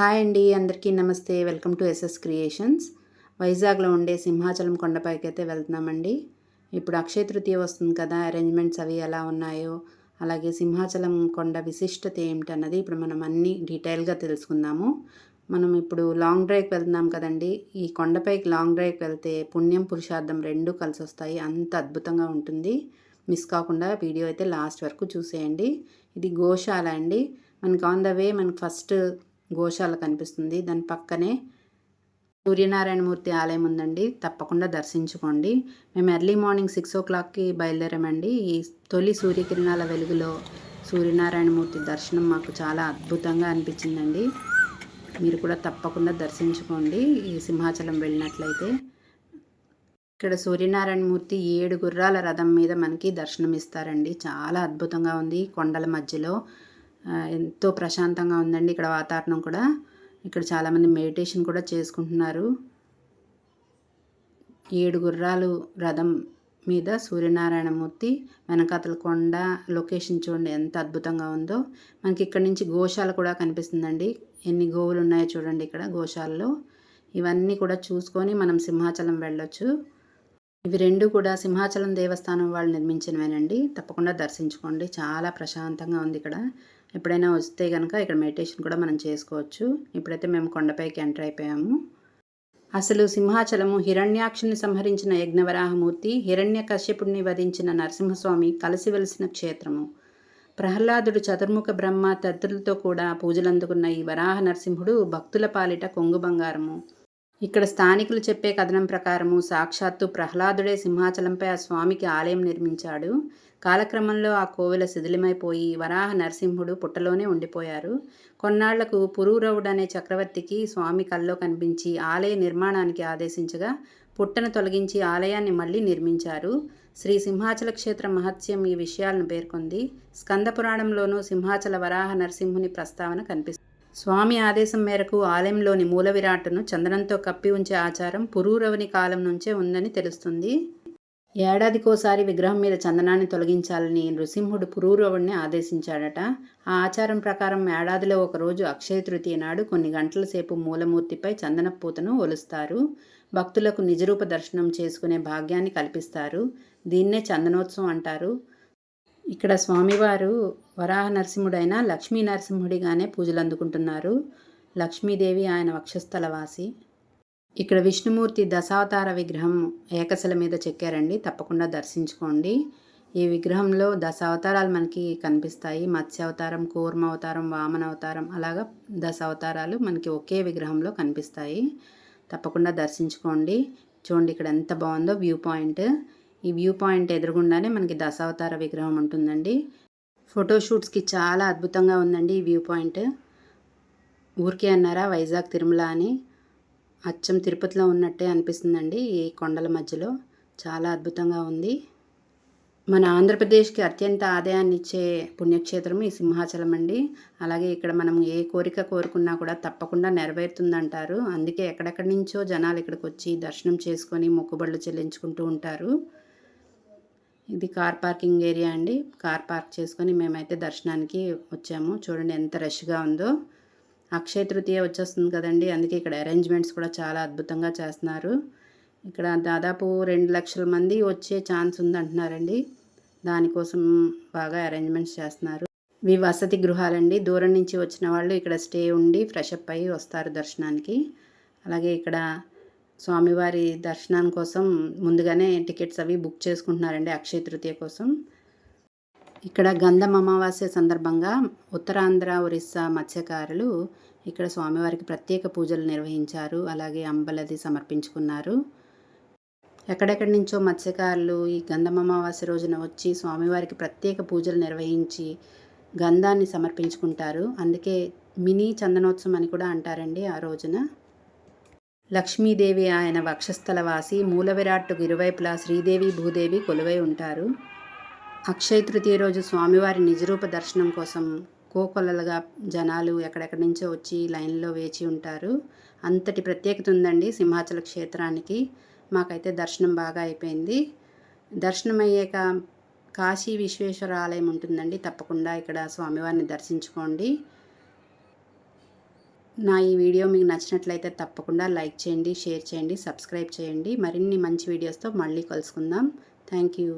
Hi అండి అందరికీ నమస్తే. Welcome to SS creations. వైజాగ్లో ఉండే సింహాచలం కొండపైకి అయితే వెళ్తున్నామండి. ఇప్పుడు అక్షయ తృతీయ వస్తుంది కదా అరేంజ్మెంట్స్ అవి ఎలా ఉన్నాయో అలాగే సింహాచలం కొండ విశిష్టత ఏమిటన్నది ఇప్పుడు మనం అన్నీ డీటెయిల్గా తెలుసుకుందాము. మనం ఇప్పుడు లాంగ్ డ్రైవ్కి వెళ్తున్నాం కదండి. ఈ కొండపైకి లాంగ్ డ్రైవ్కి వెళ్తే పుణ్యం పురుషార్థం రెండూ కలిసి వస్తాయి. అంత అద్భుతంగా ఉంటుంది. మిస్ కాకుండా వీడియో అయితే లాస్ట్ వరకు చూసేయండి. ఇది గోశాల అండి. మనకి ఆన్ ద వే మనకి ఫస్ట్ గోశాల కనిపిస్తుంది. దాని పక్కనే సూర్యనారాయణమూర్తి ఆలయం ఉందండి. తప్పకుండా దర్శించుకోండి. మేము ఎర్లీ మార్నింగ్ సిక్స్ ఓ క్లాక్కి బయలుదేరామండి. ఈ తొలి సూర్యకిరణాల వెలుగులో సూర్యనారాయణమూర్తి దర్శనం మాకు చాలా అద్భుతంగా అనిపించిందండి. మీరు కూడా తప్పకుండా దర్శించుకోండి. ఈ సింహాచలం వెళ్ళినట్లయితే ఇక్కడ సూర్యనారాయణమూర్తి ఏడు గుర్రాల రథం మీద మనకి దర్శనం ఇస్తారండి చాలా అద్భుతంగా ఉంది. కొండల మధ్యలో ఎంతో ప్రశాంతంగా ఉందండి ఇక్కడ వాతావరణం కూడా. ఇక్కడ చాలామంది మెడిటేషన్ కూడా చేసుకుంటున్నారు. ఏడు గుర్రాలు రథం మీద సూర్యనారాయణమూర్తి వెనకాతల కొండ లొకేషన్ చూడండి ఎంత అద్భుతంగా ఉందో. మనకి ఇక్కడ నుంచి గోశాల కూడా కనిపిస్తుందండి. ఎన్ని గోవులు ఉన్నాయో చూడండి ఇక్కడ గోశాలలో. ఇవన్నీ కూడా చూసుకొని మనం సింహాచలం వెళ్ళొచ్చు. ఇవి రెండు కూడా సింహాచలం దేవస్థానం వాళ్ళు నిర్మించినవేనండి. తప్పకుండా దర్శించుకోండి. చాలా ప్రశాంతంగా ఉంది ఇక్కడ. ఎప్పుడైనా వస్తే కనుక ఇక్కడ మెడిటేషన్ కూడా మనం చేసుకోవచ్చు. ఇప్పుడైతే మేము కొండపైకి ఎంటర్ అయిపోయాము. అసలు సింహాచలము హిరణ్యాక్షుని సంహరించిన యజ్ఞవరాహమూర్తి హిరణ్య కశ్యపుడిని వధించిన నరసింహస్వామి కలిసి వెలిసిన క్షేత్రము. ప్రహ్లాదుడు చతుర్ముఖ బ్రహ్మ తద్దులతో కూడా పూజలందుకున్న ఈ వరాహ నరసింహుడు భక్తుల పాలిట కొంగు బంగారము. ఇక్కడ స్థానికులు చెప్పే కథనం ప్రకారము సాక్షాత్తు ప్రహ్లాదుడే సింహాచలంపై ఆ స్వామికి ఆలయం నిర్మించాడు. కాలక్రమంలో ఆ కోవెల శిథిలమైపోయి వరాహ నరసింహుడు పుట్టలోనే ఉండిపోయారు. కొన్నాళ్ళకు పురూరవుడు అనే చక్రవర్తికి స్వామి కల్లో కనిపించి ఆలయ నిర్మాణానికి ఆదేశించగా పుట్టను తొలగించి ఆలయాన్ని మళ్ళీ నిర్మించారు. శ్రీ సింహాచల క్షేత్ర మహత్యం ఈ విషయాలను పేర్కొంది. స్కంద పురాణంలోనూ సింహాచల వరాహ నరసింహుని ప్రస్తావన కనిపిస్తుంది. స్వామి ఆదేశం మేరకు ఆలయంలోని మూల విరాట్ను చందనంతో కప్పి ఉంచే ఆచారం పురూరవుని కాలం నుంచే ఉందని తెలుస్తుంది. ఏడాదికోసారి విగ్రహం మీద చందనాన్ని తొలగించాలని నృసింహుడు పురూరవుడిని ఆదేశించాడట. ఆ ఆచారం ప్రకారం ఏడాదిలో ఒకరోజు అక్షయ తృతీయ నాడు కొన్ని గంటల సేపు మూలమూర్తిపై చందన పూతను ఒలుస్తారు. భక్తులకు నిజరూప దర్శనం చేసుకునే భాగ్యాన్ని కల్పిస్తారు. దీన్నే చందనోత్సవం అంటారు. ఇక్కడ స్వామివారు వరాహ నరసింహుడైన లక్ష్మీ నరసింహుడిగానే పూజలు అందుకుంటున్నారు. లక్ష్మీదేవి ఆయన వక్షస్థలవాసి. ఇక్కడ విష్ణుమూర్తి దశావతార విగ్రహం ఏకశల మీద చెక్కారండి. తప్పకుండా దర్శించుకోండి. ఈ విగ్రహంలో దశావతారాలు మనకి కనిపిస్తాయి. మత్స్యావతారం కూర్మ అవతారం వామన అవతారం అలాగా దశ అవతారాలు మనకి ఒకే విగ్రహంలో కనిపిస్తాయి. తప్పకుండా దర్శించుకోండి. చూడండి ఇక్కడ ఎంత బాగుందో వ్యూ పాయింట్. ఈ వ్యూ పాయింట్ ఎదురుగుండానే మనకి దశావతార విగ్రహం ఉంటుందండి. ఫోటోషూట్స్కి చాలా అద్భుతంగా ఉందండి ఈ వ్యూ పాయింట్. ఊరికే అన్నారా వైజాగ్ తిరుమల అని. అచ్చం తిరుపతిలో ఉన్నట్టే అనిపిస్తుందండి ఈ కొండల మధ్యలో. చాలా అద్భుతంగా ఉంది. మన ఆంధ్రప్రదేశ్కి అత్యంత ఆదాయాన్ని ఇచ్చే పుణ్యక్షేత్రం ఈ సింహాచలం అండి. అలాగే ఇక్కడ మనం ఏ కోరిక కోరుకున్నా కూడా తప్పకుండా నెరవేరుతుందంటారు. అందుకే ఎక్కడెక్కడి నుంచో జనాలు ఇక్కడికి వచ్చి దర్శనం చేసుకొని మొక్కుబడులు చెల్లించుకుంటూ ఉంటారు. ఇది కార్ పార్కింగ్ ఏరియా అండి. కార్ పార్క్ చేసుకొని మేమైతే దర్శనానికి వచ్చాము. చూడండి ఎంత రష్గా ఉందో. అక్షయ తృతీయ వచ్చేస్తుంది కదండి. అందుకే ఇక్కడ అరేంజ్మెంట్స్ కూడా చాలా అద్భుతంగా చేస్తున్నారు. ఇక్కడ దాదాపు రెండు లక్షల మంది వచ్చే ఛాన్స్ ఉందంటున్నారండి. దానికోసం బాగా అరేంజ్మెంట్స్ చేస్తున్నారు. ఇవి వసతి గృహాలండి. దూరం నుంచి వచ్చిన వాళ్ళు ఇక్కడ స్టే ఉండి ఫ్రెష్ అప్ అయ్యి వస్తారు దర్శనానికి. అలాగే ఇక్కడ స్వామివారి దర్శనం కోసం ముందుగానే టికెట్స్ అవి బుక్ చేసుకుంటున్నారండి అక్షయ తృతీయ కోసం. ఇక్కడ గంధం అమావాస్య సందర్భంగా ఉత్తరాంధ్ర ఒరిస్సా మత్స్యకారులు ఇక్కడ స్వామివారికి ప్రత్యేక పూజలు నిర్వహించారు. అలాగే అంబలది సమర్పించుకున్నారు. ఎక్కడెక్కడి నుంచో మత్స్యకారులు ఈ గంధం అమావాస్య రోజున వచ్చి స్వామివారికి ప్రత్యేక పూజలు నిర్వహించి గంధాన్ని సమర్పించుకుంటారు. అందుకే మినీ చందనోత్సవం అని కూడా అంటారండి ఆ రోజున. లక్ష్మీదేవి ఆయన వక్షస్థలవాసి మూల ఇరువైపులా శ్రీదేవి భూదేవి కొలువై ఉంటారు. అక్షయ తృతీయ రోజు స్వామివారి నిజరూప దర్శనం కోసం కోకొల్లలుగా జనాలు ఎక్కడెక్కడి నుంచో వచ్చి లైన్లో వేచి ఉంటారు. అంతటి ప్రత్యేకత ఉందండి సింహాచల క్షేత్రానికి. మాకైతే దర్శనం బాగా అయిపోయింది. దర్శనం అయ్యాక కాశీ విశ్వేశ్వర ఆలయం ఉంటుందండి. తప్పకుండా ఇక్కడ స్వామివారిని దర్శించుకోండి. నా ఈ వీడియో మీకు నచ్చినట్లయితే తప్పకుండా లైక్ చేయండి షేర్ చేయండి సబ్స్క్రైబ్ చేయండి. మరిన్ని మంచి వీడియోస్తో మళ్ళీ కలుసుకుందాం. Thank you.